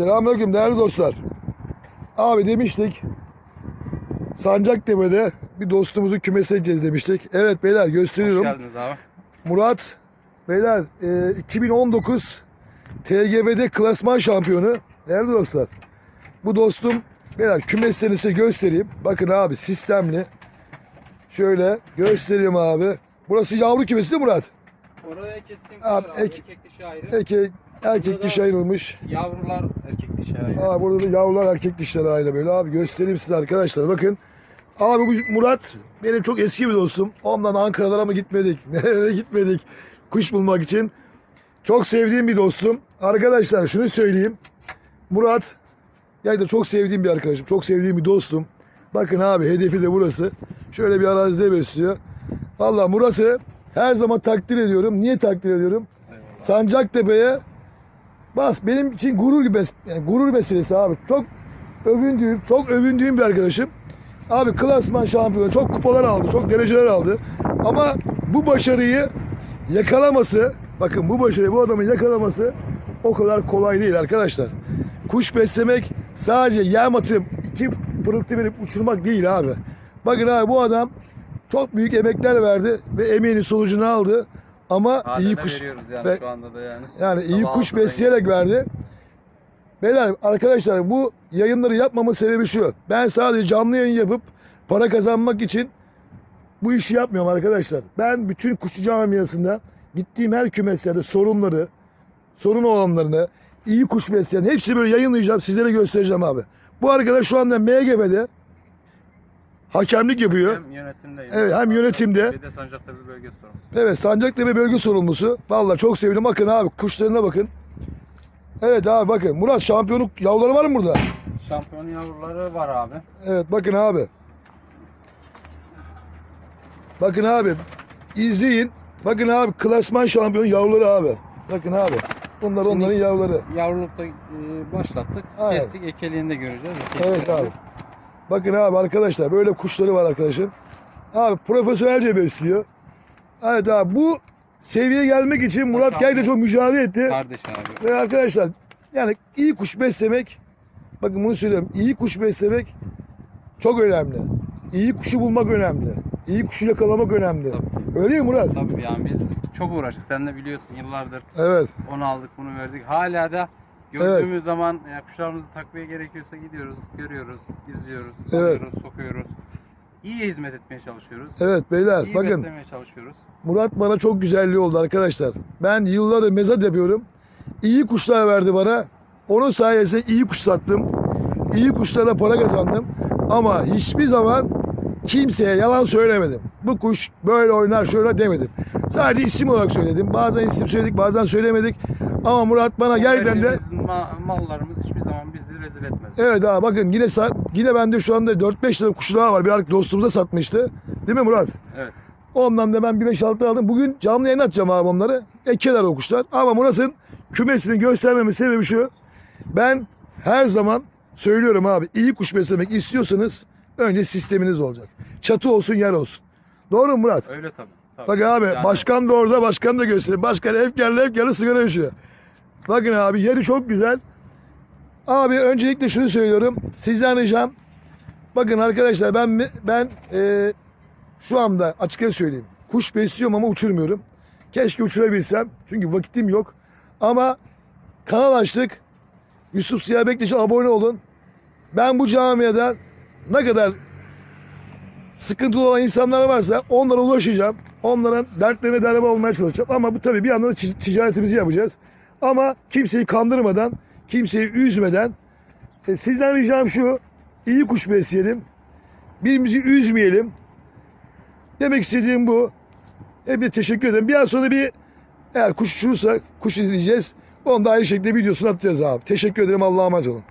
Selamünaleyküm değerli dostlar. Abi demiştik Sancaktepe'de bir dostumuzu kümese edeceğiz demiştik. Evet beyler Hoş gösteriyorum. geldiniz abi. Murat beyler e, 2019 TGV'de klasman şampiyonu. Değerli dostlar. Bu dostum beyler kümeslerini size göstereyim. Bakın abi sistemli. Şöyle göstereyim abi. Burası yavru kümesi değil Murat? Oraya kestiğim Abi, abi. ek- Erkek dişi ayrı. Erkek, erkek Burada dişi ayrılmış. Yavrular erkek dişi ayrı. Aa, burada da yavrular erkek dişleri ayrı böyle abi göstereyim size arkadaşlar bakın. Abi bu Murat benim çok eski bir dostum. Ondan Ankara'lara mı gitmedik? Nereye gitmedik? Kuş bulmak için. Çok sevdiğim bir dostum. Arkadaşlar şunu söyleyeyim. Murat gerçekten çok sevdiğim bir arkadaşım. Çok sevdiğim bir dostum. Bakın abi hedefi de burası. Şöyle bir arazide besliyor. Valla Murat'ı her zaman takdir ediyorum. Niye takdir ediyorum? Eyvallah. Sancaktepe'ye bas benim için gurur gibi yani gurur meselesi abi. Çok övündüğüm, çok övündüğüm bir arkadaşım. Abi klasman şampiyonu çok kupalar aldı, çok dereceler aldı. Ama bu başarıyı yakalaması, bakın bu başarıyı bu adamın yakalaması o kadar kolay değil arkadaşlar. Kuş beslemek sadece yem atıp iki pırıltı verip uçurmak değil abi. Bakın abi bu adam çok büyük emekler verdi ve emeğinin sonucunu aldı. Ama Halen iyi kuş veriyoruz yani ve- şu anda da yani. yani iyi Sabah kuş altıdan besleyerek verdi. Beyler arkadaşlar bu yayınları yapmamın sebebi şu. Ben sadece canlı yayın yapıp para kazanmak için bu işi yapmıyorum arkadaşlar. Ben bütün kuşçu camiasında gittiğim her kümeslerde sorunları, sorun olanlarını, iyi kuş besleyen hepsini böyle yayınlayacağım. Sizlere göstereceğim abi. Bu arkadaş şu anda MGB'de hakemlik yapıyor. Hem yönetimde. Evet, hem yönetimde. Bir de Sancaktepe bölge sorumlusu. Evet Sancaktepe bölge sorumlusu. Vallahi çok sevindim. Bakın abi kuşlarına bakın. Evet abi bakın. Murat şampiyonluk yavruları var mı burada? Şampiyon yavruları var abi. Evet bakın abi. Bakın abi. İzleyin. Bakın abi klasman şampiyon yavruları abi. Bakın abi. Bunlar Şimdi- onların yavruları. Yavrulukta e, başlattık. Aynen. Kestik ekeliğini de göreceğiz. Evet Ekekleri. abi. Bakın abi arkadaşlar böyle kuşları var arkadaşın. Abi profesyonelce besliyor. Evet abi bu seviyeye gelmek için Murat gerçekten çok mücadele etti. Kardeş abi. Ve arkadaşlar yani iyi kuş beslemek bakın bunu söylüyorum. iyi kuş beslemek çok önemli. İyi kuşu bulmak önemli. İyi kuşu yakalamak önemli. Öyle mi Murat? Tabii yani biz çok uğraştık. Sen de biliyorsun yıllardır Evet. onu aldık bunu verdik. Hala da gördüğümüz zaman ya kuşlarımızı takviye gerekiyorsa gidiyoruz, görüyoruz, izliyoruz, Evet. alıyoruz, sokuyoruz. İyi hizmet etmeye çalışıyoruz. Evet beyler İyi bakın beslemeye çalışıyoruz. Murat bana çok güzelliği oldu arkadaşlar. Ben yıllardır mezat yapıyorum. İyi kuşlar verdi bana. Onun sayesinde iyi kuş sattım. İyi kuşlara para kazandım. Ama hiçbir zaman kimseye yalan söylemedim. Bu kuş böyle oynar şöyle demedim. Sadece isim olarak söyledim. Bazen isim söyledik bazen söylemedik. Ama Murat bana gerçekten de ma- mallarımız hiçbir zaman bizi rezil etmedi. Evet abi bakın yine sa- yine bende şu anda 4-5 lira kuş daha var. Bir arkadaş dostumuza satmıştı. Değil mi Murat? Evet. Ondan da ben bir 5-6 aldım. Bugün canlı yayın atacağım abi onları. Ekeler o kuşlar. Ama Murat'ın kümesini göstermemin sebebi şu. Ben her zaman söylüyorum abi iyi kuş beslemek istiyorsanız önce sisteminiz olacak. Çatı olsun yer olsun. Doğru mu Murat? Öyle tabii. Bak abi Yani başkan da orada başkan da gösteriyor. Başkan efkarlı efkarlı sigara içiyor. Bakın abi yeri çok güzel. Abi öncelikle şunu söylüyorum. Sizden ricam. Bakın arkadaşlar ben ben e, şu anda açıkça söyleyeyim. Kuş besliyorum ama uçurmuyorum. Keşke uçurabilsem. Çünkü vakitim yok. Ama kanal açtık. Yusuf Siyah Bektaş'a abone olun. Ben bu camiada ne kadar sıkıntılı olan insanlar varsa onlara ulaşacağım. Onların dertlerine derman olmaya çalışacağım. Ama bu tabii bir yandan da ti- ticaretimizi yapacağız. Ama kimseyi kandırmadan, kimseyi üzmeden e, sizden ricam şu. iyi kuş besleyelim. Birbirimizi üzmeyelim. Demek istediğim bu. Hepinize teşekkür ederim. Bir an sonra bir eğer kuş uçurursak kuş izleyeceğiz. Onu da aynı şekilde videosunu atacağız abi. Teşekkür ederim. Allah'a emanet olun.